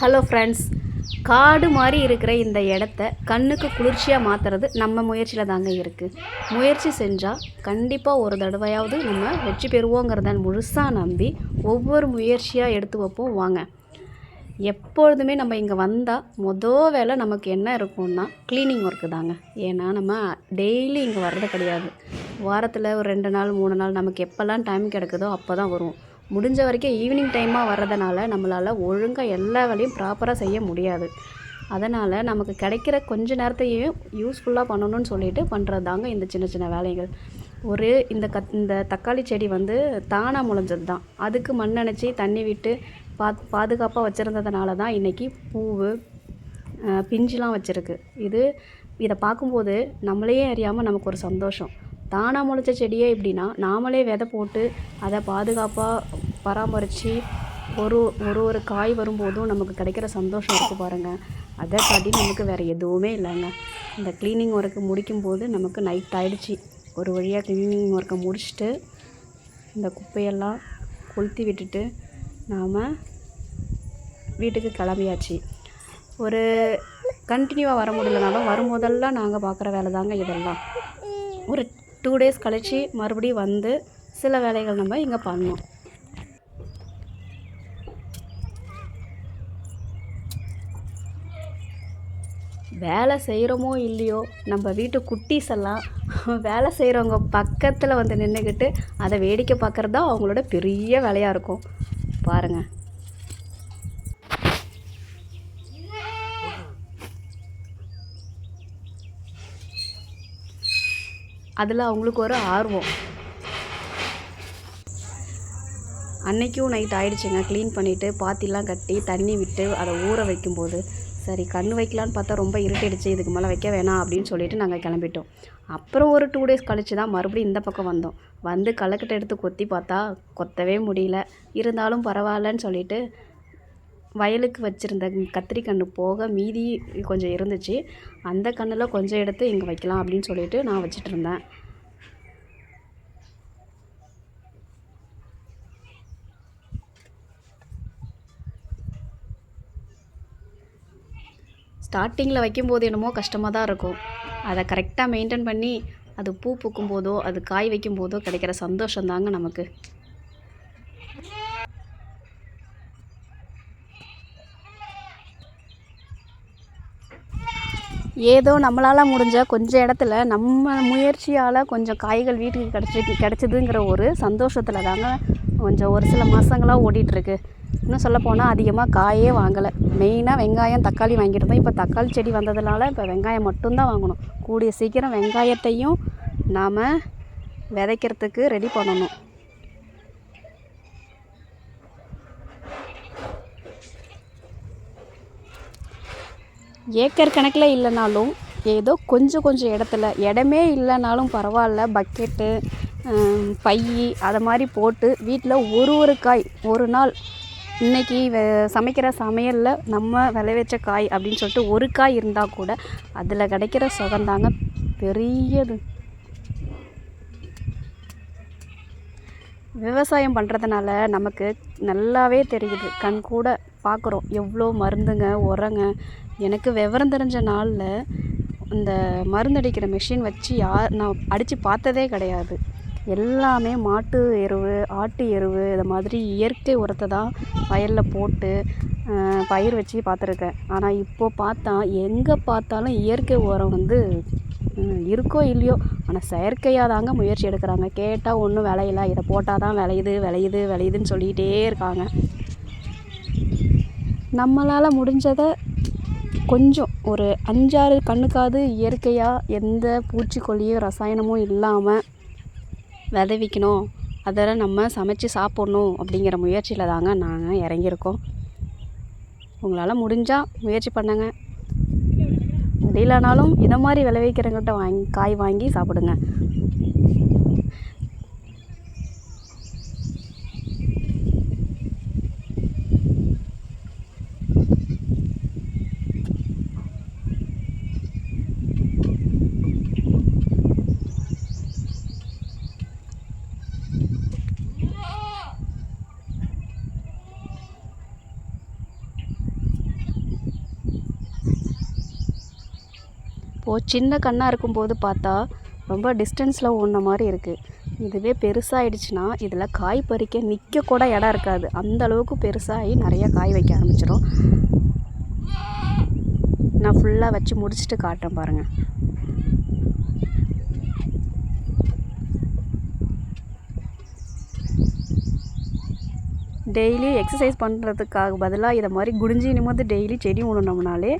Hello friends காடு மாதிரி இருக்கிற இந்த இடத்த கண்ணுக்கு குளிர்ச்சியாக மாற்றுறது நம்ம முயற்சியில் தாங்க இருக்குது முயற்சி செஞ்சால் கண்டிப்பாக ஒரு தடவையாவது நம்ம வெற்றி பெறுவோங்கிறத முழுசாக நம்பி ஒவ்வொரு முயற்சியாக எடுத்து வைப்போம் வாங்க. எப்பொழுதுமே நம்ம இங்கே வந்தால் மொதல் வேலை நமக்கு என்ன இருக்கும்னா க்ளீனிங் ஒர்க்கு தாங்க. ஏன்னா நம்ம டெய்லி இங்கே வர்றது கிடையாது. வாரத்தில் ஒரு ரெண்டு நாள் மூணு நாள் நமக்கு எப்போல்லாம் டைம் கிடைக்குதோ அப்போ தான் வருவோம். முடிஞ்ச வரைக்கும் ஈவினிங் டைமாக வர்றதுனால நம்மளால் ஒழுங்காக எல்லா வேலையும் ப்ராப்பராக செய்ய முடியாது. அதனால் நமக்கு கிடைக்கிற கொஞ்ச நேரத்தையும் யூஸ்ஃபுல்லாக பண்ணணும்னு சொல்லிட்டு பண்ணுறது தாங்க இந்த சின்ன சின்ன வேலைகள். ஒரு இந்த கத் இந்த தக்காளி செடி வந்து தானாக முளைஞ்சது தான். அதுக்கு மண்ணணைச்சி தண்ணி விட்டு பாத் பாதுகாப்பாக வச்சுருந்ததுனால தான் இன்றைக்கி பூவு பிஞ்சுலாம் வச்சுருக்கு. இது இதை பார்க்கும்போது நம்மளையே அறியாமல் நமக்கு ஒரு சந்தோஷம். தானாக முளைச்ச செடியே எப்படின்னா நாமளே விதை போட்டு அதை பாதுகாப்பாக பராமரித்து ஒரு ஒரு ஒரு காய் வரும்போதும் நமக்கு கிடைக்கிற சந்தோஷம் இருக்குது பாருங்கள் அதை காட்டி நமக்கு வேறு எதுவுமே இல்லைங்க. இந்த க்ளீனிங் ஒர்க்கு முடிக்கும்போது நமக்கு நைட் ஆயிடுச்சு. ஒரு வழியாக க்ளீனிங் ஒர்க்கை முடிச்சுட்டு இந்த குப்பையெல்லாம் கொளுத்தி விட்டுட்டு நாம் வீட்டுக்கு கிளம்பியாச்சு. ஒரு கண்டினியூவாக வர முடியலனாலும் வரும்போதெல்லாம் நாங்கள் பார்க்குற வேலை தாங்க இதெல்லாம். ஒரு டூ டேஸ் கழித்து மறுபடியும் வந்து சில வேலைகள் நம்ம இங்கே பண்ணோம் வேலை செய்கிறோமோ இல்லையோ நம்ம வீட்டு குட்டீஸ் எல்லாம் வேலை செய்கிறவங்க பக்கத்தில் வந்து நின்றுக்கிட்டு அதை வேடிக்கை பார்க்குறது தான் அவங்களோட பெரிய வேலையாக இருக்கும். பாருங்கள் அதில் அவங்களுக்கு ஒரு ஆர்வம். அன்னைக்கும் நைட் ஆயிடுச்சுங்க. க்ளீன் பண்ணிவிட்டு பாத்திலாம் கட்டி தண்ணி விட்டு அதை ஊற வைக்கும்போது சரி கண் வைக்கலான்னு பார்த்தா ரொம்ப இருட்டிடுச்சு இதுக்கு மேலே வைக்க வேணாம் அப்படின்னு சொல்லிட்டு நாங்கள் கிளம்பிட்டோம். அப்புறம் ஒரு டூ டேஸ் கழித்து தான் மறுபடியும் இந்த பக்கம் வந்தோம். வந்து களைக்கட்டை எடுத்து கொத்தி பார்த்தா கொத்தவே முடியல. இருந்தாலும் பரவாயில்லன்னு சொல்லிட்டு வயலுக்கு வச்சுருந்த கத்திரி கன்று போக மீதி கொஞ்சம் இருந்துச்சு. அந்த கண்ணில் கொஞ்சம் எடுத்து இங்கே வைக்கலாம் அப்படின்னு சொல்லிட்டு நான் வச்சிட்டு ஸ்டார்டிங்கில் வைக்கும்போது என்னமோ கஷ்டமாக தான் இருக்கும். அதை கரெக்டாக மெயின்டைன் பண்ணி அது பூ பூக்கும் போதோ அது காய் வைக்கும் போதோ கிடைக்கிற சந்தோஷம் தாங்க நமக்கு. ஏதோ நம்மளால் முடிஞ்ச கொஞ்சம் இடத்துல நம்ம முயற்சியால் கொஞ்சம் காய்கள் வீட்டுக்கு கிடச்சி கிடச்சிதுங்கிற ஒரு சந்தோஷத்தில் தாங்க கொஞ்சம் ஒரு சில மாதங்களாக ஓடிட்டுருக்கு இன்னும் சொல்ல போனால் அதிகமாக காயே வாங்கலை. மெயினாக வெங்காயம் தக்காளி வாங்கிட்டு இருந்தோம். இப்போ தக்காளி செடி வந்ததுனால இப்போ வெங்காயம் மட்டும்தான் வாங்கணும். கூடிய சீக்கிரம் வெங்காயத்தையும் நாம் விதைக்கிறதுக்கு ரெடி பண்ணணும். ஏக்கர் கணக்கில் இல்லைனாலும் ஏதோ கொஞ்சம் கொஞ்சம் இடத்துல இடமே இல்லைனாலும் பரவாயில்ல. பக்கெட்டு பை அதை மாதிரி போட்டு வீட்டில் ஒரு ஒரு காய் ஒரு நாள் இன்னைக்கு சமைக்கிற சமையலில் நம்ம விளைவிச்ச காய் அப்படின்னு சொல்லிட்டு ஒரு காய் இருந்தால் கூட அதில் கிடைக்கிற சுகந்தாங்க பெரியது. விவசாயம் பண்ணுறதுனால நமக்கு நல்லாவே தெரியுது. கண் கூட பார்க்குறோம் எவ்வளோ மருந்துங்க உரங்க. எனக்கு விவரம் தெரிஞ்ச நாளில் இந்த மருந்தடிக்கிற மிஷின் வச்சு யார் நான் அடித்து பார்த்ததே கிடையாது. எல்லாமே மாட்டு எருவு ஆட்டு எருவு இது மாதிரி இயற்கை உரத்தை தான் வயலில் போட்டு பயிர் வச்சு பார்த்துருக்கேன். ஆனால் இப்போ பார்த்தா எங்கே பார்த்தாலும் இயற்கை உரம் வந்து இருக்கோ இல்லையோ ஆனால் செயற்கையாக தாங்க முயற்சி எடுக்கிறாங்க. கேட்டால் ஒன்றும் விளையல. இதை போட்டால் தான் விளையுது விளையுது விளையுதுன்னு சொல்லிகிட்டே இருக்காங்க. நம்மளால் முடிஞ்சதை கொஞ்சம் ஒரு அஞ்சாறு கண்ணுக்காவது இயற்கையாக எந்த பூச்சிக்கொல்லியும் ரசாயனமும் இல்லாமல் விதவிக்கணும். அதெல்லாம் நம்ம சமைச்சு சாப்பிட்ணும் அப்படிங்கிற முயற்சியில் தாங்க நாங்கள் இறங்கியிருக்கோம். உங்களால் முடிஞ்சால் முயற்சி பண்ணுங்க. முடியலனாலும் இதை மாதிரி விளைவிக்கிறவங்கள்ட்ட வாங்கி காய் வாங்கி சாப்பிடுங்க. இப்போது சின்ன கண்ணாக இருக்கும்போது பார்த்தா ரொம்ப டிஸ்டன்ஸில் ஓடின மாதிரி இருக்குது இதுவே பெருசாகிடுச்சுன்னா இதில் காய் பறிக்க நிற்க கூட இடம் இருக்காது. அந்த அளவுக்கு பெருசாகி நிறையா காய் வைக்க ஆரம்பிச்சிடும் நான் ஃபுல்லாக வச்சு முடிச்சுட்டு காட்டேன் பாருங்கள் டெய்லி எக்ஸசைஸ் பண்ணுறதுக்காக பதிலாக இதை மாதிரி குடிஞ்சு நிமிர்ந்து டெய்லி செடி உணவுனோம்னாலே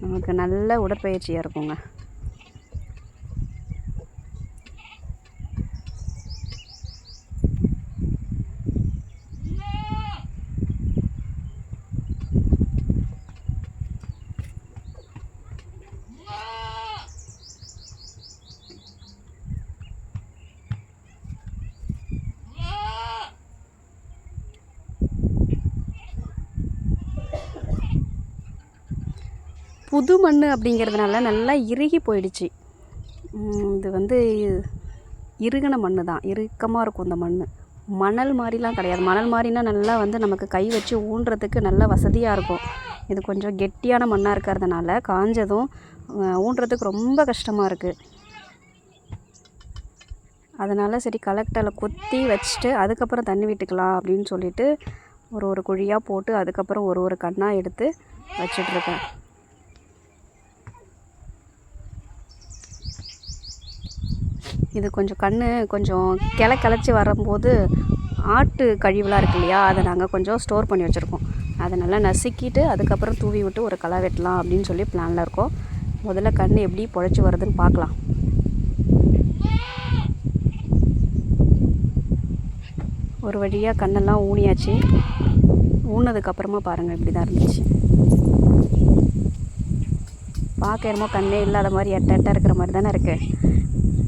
நமக்கு நல்ல உடற்பயிற்சியாக இருக்குங்க. புது மண் அப்படிங்கிறதுனால நல்லா இறுகி போயிடுச்சு. இது வந்து இறுகின மண் தான். இறுக்கமாக இருக்கும் இந்த மண் மணல் மாதிரிலாம் கிடையாது. மணல் மாதிரினா நல்லா வந்து நமக்கு கை வச்சு ஊன்றதுக்கு நல்ல வசதியாக இருக்கும். இது கொஞ்சம் கெட்டியான மண்ணாக இருக்கிறதுனால காஞ்சதும் ஊன்றதுக்கு ரொம்ப கஷ்டமாக இருக்குது அதனால் சரி கலெக்டரில் கொத்தி வச்சுட்டு அதுக்கப்புறம் தண்ணி விட்டுக்கலாம் அப்படின்னு சொல்லிட்டு ஒரு ஒரு குழியாக போட்டு அதுக்கப்புறம் ஒரு ஒரு கண்ணாக எடுத்து வச்சிட்ருக்கேன் இது கொஞ்சம் கண் கொஞ்சம் கிளை கிளச்சி வரும்போது ஆட்டு கழிவுலாம் இருக்கு இல்லையா அதை நாங்கள் கொஞ்சம் ஸ்டோர் பண்ணி வச்சுருக்கோம். அதை நல்லா நசுக்கிட்டு அதுக்கப்புறம் தூவி விட்டு ஒரு களை வெட்டலாம் அப்படின்னு சொல்லி பிளானில் இருக்கோம். முதல்ல கண் எப்படி பொழைச்சி வருதுன்னு பார்க்கலாம். ஒரு வழியாக கண்ணெல்லாம் ஊனியாச்சு. ஊனதுக்கப்புறமா பாருங்கள் இப்படி தான் இருந்துச்சு. பார்க்க என்னமோ கண்ணே இல்லாத மாதிரி எட்ட எட்ட இருக்கிற மாதிரி தானே இருக்குது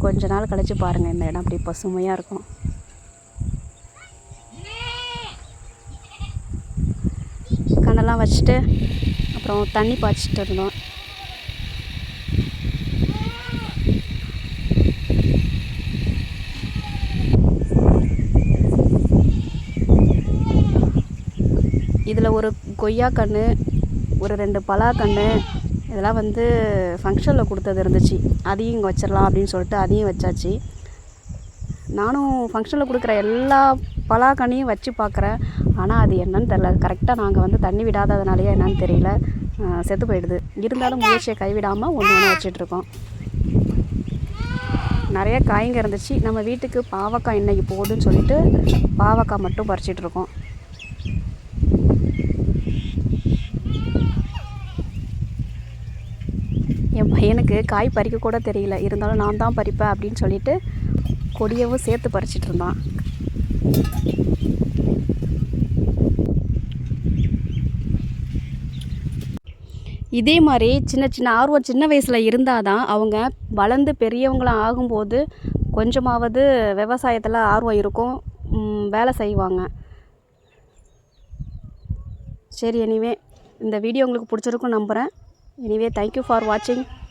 கொஞ்ச நாள் கழிச்சு பாருங்கள் இந்த இடம் அப்படி பசுமையாக இருக்கும். கண்ணெல்லாம் வச்சுட்டு அப்புறம் தண்ணி பாய்ச்சிட்டு இருந்தோம். இதில் ஒரு கொய்யா கன்று ஒரு ரெண்டு பலா கன்று இதெல்லாம் வந்து ஃபங்க்ஷனில் கொடுத்தது இருந்துச்சு. அதையும் இங்கே வச்சிடலாம் அப்படின்னு சொல்லிட்டு அதையும் வச்சாச்சு. நானும் ஃபங்க்ஷனில் கொடுக்குற எல்லா பலாக்கனியும் வச்சு பார்க்குறேன். ஆனால் அது என்னன்னு தெரில கரெக்டாக நாங்கள் வந்து தண்ணி விடாததுனாலேயே என்னன்னு தெரியல. செத்து போயிடுது. இருந்தாலும் முயற்சியை கைவிடாமல் ஒன்று ஒன்று வச்சிட்ருக்கோம் நிறைய காய்ங்க இருந்துச்சு. நம்ம வீட்டுக்கு பாவக்காய் இன்றைக்கி போகுதுன்னு சொல்லிட்டு பாவக்காய் மட்டும் பறிச்சிட்டு எனக்கு காய் பறிக்க கூட தெரியல. இருந்தாலும் நான் தான் பறிப்பேன் அப்படின்னு சொல்லிட்டு கொடியவும் சேர்த்து பறிச்சிட்டு இருந்தான். இதே மாதிரி சின்ன சின்ன ஆர்வம் சின்ன வயசில் இருந்தால் தான் அவங்க வளர்ந்து பெரியவங்களாம் ஆகும்போது கொஞ்சமாவது விவசாயத்தில் ஆர்வம் இருக்கும். வேலை செய்வாங்க. சரி எனிவே இந்த வீடியோ உங்களுக்கு பிடிச்சிருக்கும் நம்புகிறேன் எனிவே தேங்க்யூ ஃபார் வாட்சிங்